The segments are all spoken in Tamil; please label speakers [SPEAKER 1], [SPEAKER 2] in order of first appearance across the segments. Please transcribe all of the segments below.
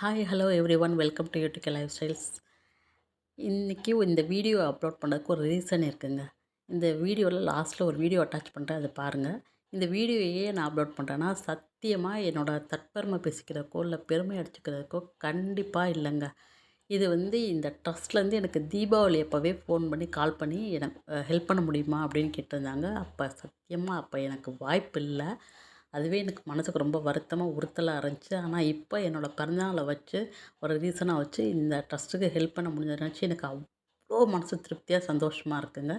[SPEAKER 1] Hi hello everyone welcome to UTK lifestyles இன்றைக்கி இந்த வீடியோ அப்லோட் பண்ணுறதுக்கு ஒரு ரீசன் இருக்குதுங்க இந்த வீடியோவில் லாஸ்ட்டில் ஒரு வீடியோ அட்டாச் பண்ணுறேன் அதை பாருங்கள் இந்த வீடியோயே நான் அப்லோட் பண்ணுறேன்னா சத்தியமாக என்னோடய தற்பெருமை பேசிக்கிறதுக்கோ இல்லை பெருமை அடிச்சுக்கிறதுக்கோ கண்டிப்பாக இல்லைங்க. இது வந்து இந்த ட்ரஸ்ட்லேருந்து எனக்கு தீபாவளி அப்போவே ஃபோன் பண்ணி கால் பண்ணி எனக்கு ஹெல்ப் பண்ண முடியுமா அப்படின்னு கேட்டிருந்தாங்க. அப்போ சத்தியமாக அப்போ எனக்கு வாய்ப்பு இல்லை. அதுவே எனக்கு மனதுக்கு ரொம்ப வருத்தமாக உறுத்தலாக இருந்துச்சு. ஆனால் இப்போ என்னோடய பிறந்தநாளை வச்சு ஒரு ரீசனாக வச்சு இந்த ட்ரஸ்ட்டுக்கு ஹெல்ப் பண்ண முடிஞ்சதை நினச்சி எனக்கு அவ்வளோ மனசு திருப்தியாக சந்தோஷமாக இருக்குங்க.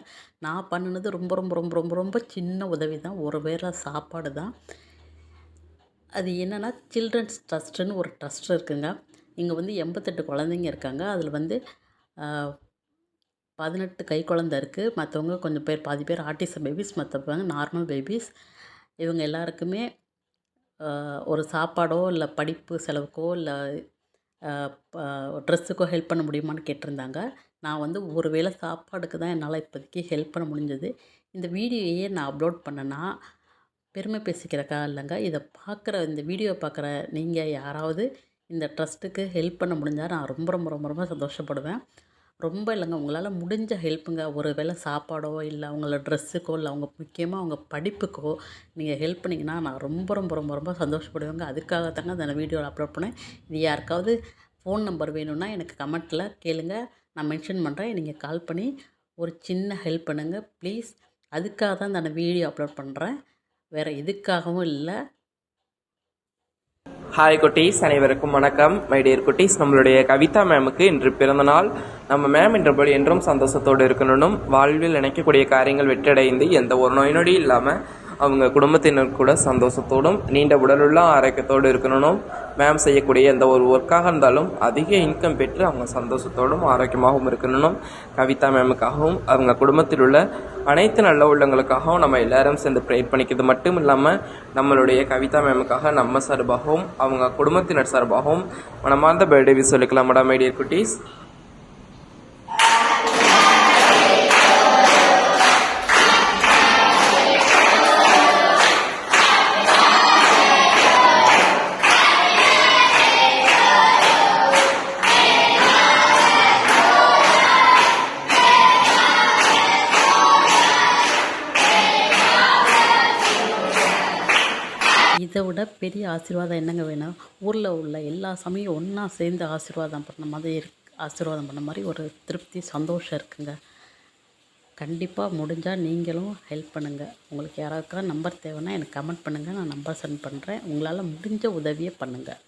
[SPEAKER 1] நான் பண்ணினது ரொம்ப ரொம்ப ரொம்ப ரொம்ப ரொம்ப சின்ன உதவி தான். ஒரு வேளை சாப்பாடு தான். அது என்னென்னா சில்ட்ரன்ஸ் ட்ரஸ்ட்டுன்னு ஒரு ட்ரஸ்ட் இருக்குங்க. இங்கே வந்து எண்பத்தெட்டு குழந்தைங்க இருக்காங்க. அதில் வந்து பதினெட்டு கை குழந்த இருக்குது மற்றவங்க கொஞ்சம் பேர் பாதி பேர் ஆர்டிசம் பேபிஸ் மற்றவங்க நார்மல் பேபிஸ் இவங்க எல்லாருக்குமே ஒரு சாப்பாடோ இல்லை படிப்பு செலவுக்கோ இல்லை ட்ரெஸ்ஸுக்கோ ஹெல்ப் பண்ண முடியுமான்னு கேட்டிருந்தாங்க. நான் வந்து ஒரு வேளை சாப்பாடுக்கு தான் என்னால் இப்போதைக்கு ஹெல்ப் பண்ண முடிஞ்சது. இந்த வீடியோயே நான் அப்லோட் பண்ணேன்னா பெருமை பேசிக்கிறக்கா இல்லைங்க. இதை பார்க்குற இந்த வீடியோ பார்க்குற நீங்கள் யாராவது இந்த ட்ரஸ்ட்டுக்கு ஹெல்ப் பண்ண முடிஞ்சால் நான் ரொம்ப ரொம்ப ரொம்ப ரொம்ப சந்தோஷப்படுவேன். ரொம்ப இல்லைங்க. உங்களால் முடிஞ்ச ஹெல்ப்புங்க. ஒரு வேளை சாப்பாடோ இல்லை அவங்கள ட்ரெஸ்ஸுக்கோ இல்லை அவங்க முக்கியமாக அவங்க படிப்புக்கோ நீங்கள் ஹெல்ப் பண்ணிங்கன்னா நான் ரொம்ப ரொம்ப ரொம்ப ரொம்ப சந்தோஷப்படுவேங்க. அதுக்காக தாங்க அந்த வீடியோவில் அப்லோட் பண்ணேன். இது யாருக்காவது ஃபோன் நம்பர் வேணும்னா எனக்கு கமெண்ட்டில் கேளுங்க. நான் மென்ஷன் பண்ணுறேன் நீங்கள் கால் பண்ணி ஒரு சின்ன ஹெல்ப் பண்ணுங்கள் ப்ளீஸ். அதுக்காக தான் அந்த வீடியோ அப்லோட் பண்ணுறேன் வேறு எதுக்காகவும் இல்லை.
[SPEAKER 2] ஹாய் குட்டீஸ். அனைவருக்கும் வணக்கம். மை டியர் குட்டீஸ் நம்மளுடைய கவிதா மேமுக்கு இன்று பிறந்த நாள். நம்ம மேம் என்றபடி என்றும் சந்தோஷத்தோடு இருக்கணும் வாழ்வில் நினைக்கக்கூடிய காரியங்கள் வெற்றடைந்து எந்த ஒரு நோய் நொடி இல்லாமல் அவங்க குடும்பத்தினர் கூட சந்தோஷத்தோடும் நீண்ட உடலுள்ள ஆரோக்கியத்தோடு இருக்கணும் மேம் செய்யக்கூடிய எந்த ஒரு ஒர்க்காக இருந்தாலும் அதிக இன்கம் பெற்று அவங்க சந்தோஷத்தோடும் ஆரோக்கியமாகவும் இருக்கணும் கவிதா மேமுக்காகவும் அவங்க குடும்பத்தில் உள்ள அனைத்து நல்ல உள்ளங்களுக்காகவும் நம்ம எல்லாரும் சேர்ந்து ப்ரேயர் பண்ணிக்கிறது மட்டும் இல்லாமல் நம்மளுடைய கவிதா மேமுக்காக நம்ம சார்பாகவும் அவங்க குடும்பத்தினர் சார்பாகவும் மனமார்ந்த பர்த்டே சொல்லிக்கலாம் மேடம் ஐடியர் குட்டீஸ்
[SPEAKER 1] இதை விட பெரிய ஆசீர்வாதம் என்னங்க வேணும் ஊரில் உள்ள எல்லா சமயம் ஒன்றா சேர்ந்து ஆசீர்வாதம் பண்ண மாதிரி இருக்கு ஆசீர்வாதம் பண்ண மாதிரி ஒரு திருப்தி சந்தோஷம் இருக்குங்க. கண்டிப்பாக முடிஞ்சால் நீங்களும் ஹெல்ப் பண்ணுங்கள் உங்களுக்கு யாராவுக்கா நம்பர் தேவைன்னா எனக்கு கமெண்ட் பண்ணுங்கள் நான் நம்பர் சென்ட் பண்ணுறேன் உங்களால் முடிஞ்ச உதவியை பண்ணுங்கள்